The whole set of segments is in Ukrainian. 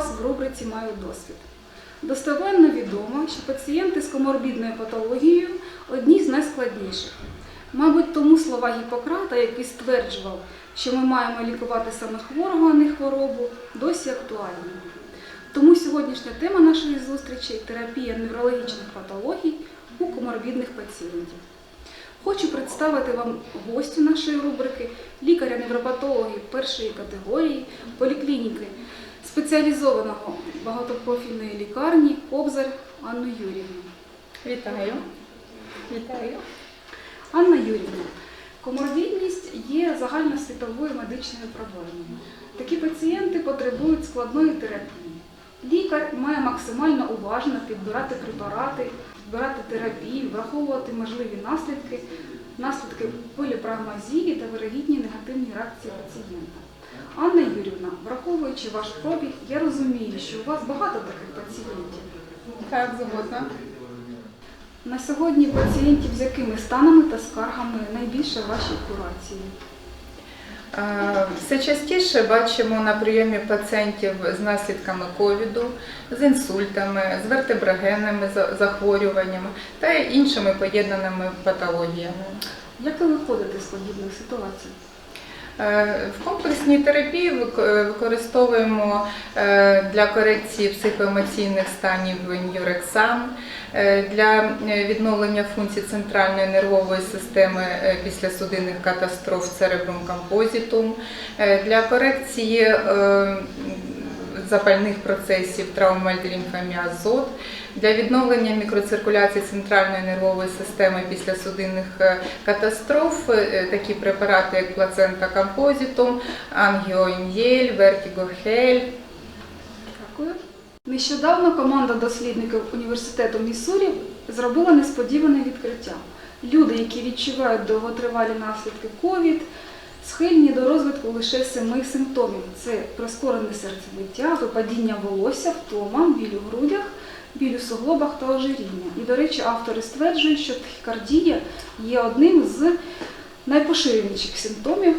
вас в рубриці Маю досвід. Достовенно відомо, що пацієнти з коморбідною патологією одні з найскладніших. Мабуть, тому слова Гіппократа, який стверджував, що ми маємо лікувати саме хворого, а не хворобу, досі актуальні. Тому сьогоднішня тема нашої зустрічі терапія неврологічних патологій у коморбідних пацієнтів. Хочу представити вам гостю нашої рубрики, лікаря-невропатологи першої категорії поліклініки спеціалізованого багатопрофільної лікарні Кобзар Анну Юрівну. Вітаю. Вітаю. Анна Юрівна, коморбідність є загальносвітовою медичною проблемою. Такі пацієнти потребують складної терапії. Лікар має максимально уважно підбирати препарати, підбирати терапію, враховувати можливі наслідки, наслідки поліпрагмазії та вирогідні негативні реакції пацієнта. Анна Юрівна, враховуючи ваш пробіг, я розумію, що у вас багато таких пацієнтів. Так, згодна. На сьогодні пацієнтів з якими станами та скаргами найбільше в вашій курації? Е, Все частіше бачимо на прийомі пацієнтів з наслідками ковіду, з інсультами, з вертеброгенними захворюваннями та іншими поєднаними патологіями. Як ви виходите з подібних ситуацій? Е, В комплексній терапії е, використовуємо е, для корекції психоемоційних станів нюрексан, для відновлення функцій центральної нервової системи після судинних катастроф церебрум композитум, для корекції запальних процесів травмальдерінфаміазот, для відновлення мікроциркуляції центральної нервової системи після судинних е, катастроф, е, такі препарати, як плацента композитум, ангіоін'єль, вертігохель. Дякую. Нещодавно команда дослідників університету Міссурі зробила несподіване відкриття. Люди, які відчувають довготривалі наслідки ковід, схильні до розвитку лише семи симптомів: це прискорене серцебиття, випадіння волосся, втома, біль у грудях, біль у суглобах та ожиріння. І, до речі, автори стверджують, що тахікардія є одним з найпоширеніших симптомів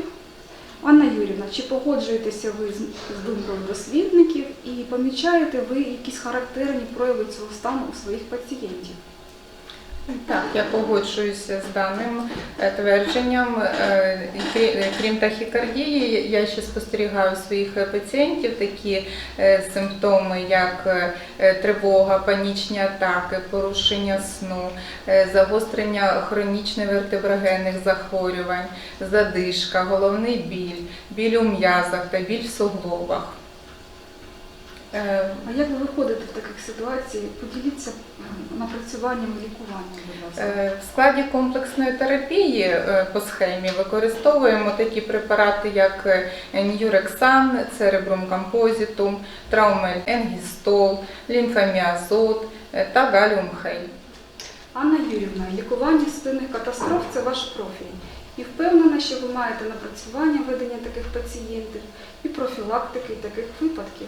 Анна Юрівна, чи погоджуєтеся ви з думкою дослідників і помічаєте ви якісь характерні прояви цього стану у своїх пацієнтів? Так, я погоджуюся з даним е, твердженням. Е, крі- Крім тахікардії, я ще спостерігаю своїх е, пацієнтів такі е, симптоми, як е, тривога, панічні атаки, порушення сну, е, загострення хронічних вертеброгенних захворювань, задишка, головний біль, біль у м'язах та біль в суглобах. Е, А як ви виходите в таких ситуаціях? Поділіться м, напрацюванням лікування. Е, В складі комплексної терапії е, по схемі використовуємо такі препарати, як е, Ньюрексан, церебрум композитум, траумель енгістол, лімфаміазот е, та галіумхель. Анна Юрівна, лікування судинних катастроф це ваш профіль. І впевнена, що ви маєте напрацювання ведення таких пацієнтів і профілактики таких випадків.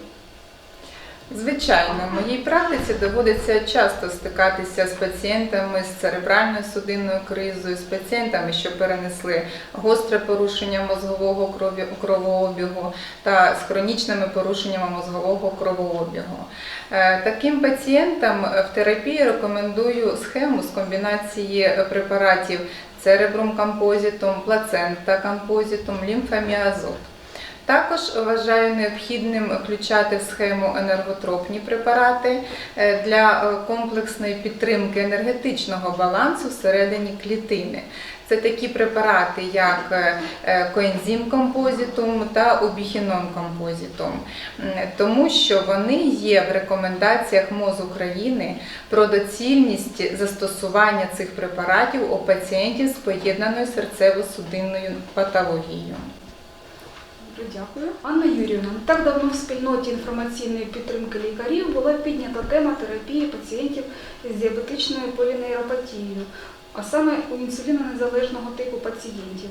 Звичайно, в моїй практиці доводиться часто стикатися з пацієнтами з церебральною судинною кризою, з пацієнтами, що перенесли гостре порушення мозгового кровообігу та з хронічними порушеннями мозгового кровообігу. Е, Таким пацієнтам в терапії рекомендую схему з комбінації препаратів церебрум композитум, плацента композитум, лімфаміазот. Також вважаю необхідним включати в схему енерготропні препарати е, для е, комплексної підтримки енергетичного балансу всередині клітини. Це такі препарати, як е, е, композитум та обіхінон композитум, тому що вони є в рекомендаціях МОЗ України про доцільність застосування цих препаратів у пацієнтів з поєднаною серцево-судинною патологією. Дякую. Анна Юрівна, так давно в спільноті інформаційної підтримки лікарів була піднята тема терапії пацієнтів з діабетичною полінейропатією, а саме у інсулінонезалежного типу пацієнтів.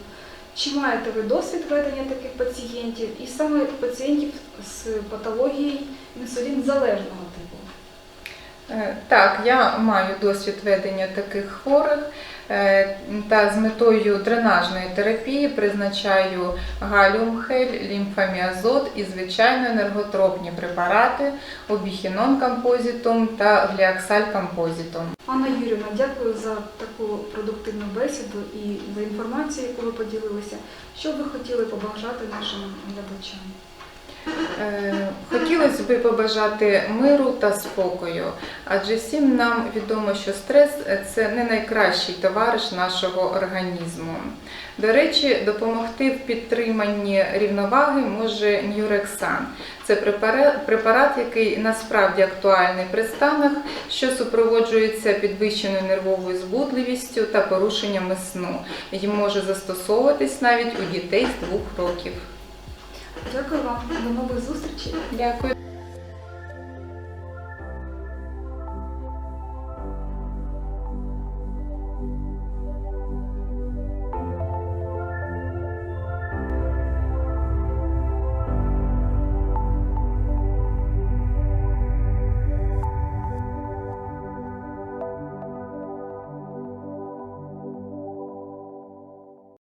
Чи маєте ви досвід ведення таких пацієнтів і саме пацієнтів з патологією інсулінзалежного Так, я маю досвід ведення таких хворих е, та з метою дренажної терапії призначаю галіумхель, лімфаміазот і звичайно енерготропні препарати обіхінон композитум та гліаксаль композитум. Анна Юрівна, дякую за таку продуктивну бесіду і за інформацію, яку ви поділилися. Що б ви хотіли побажати нашим глядачам? Е, Хотілося б побажати миру та спокою, адже всім нам відомо, що стрес це не найкращий товариш нашого організму. До речі, допомогти в підтриманні рівноваги може Нюрексан. Це препарат, який насправді актуальний при станах, що супроводжується підвищеною нервовою збудливістю та порушеннями сну, і може застосовуватись навіть у дітей з двох років. Дякую вам, до нових зустрічей. Дякую.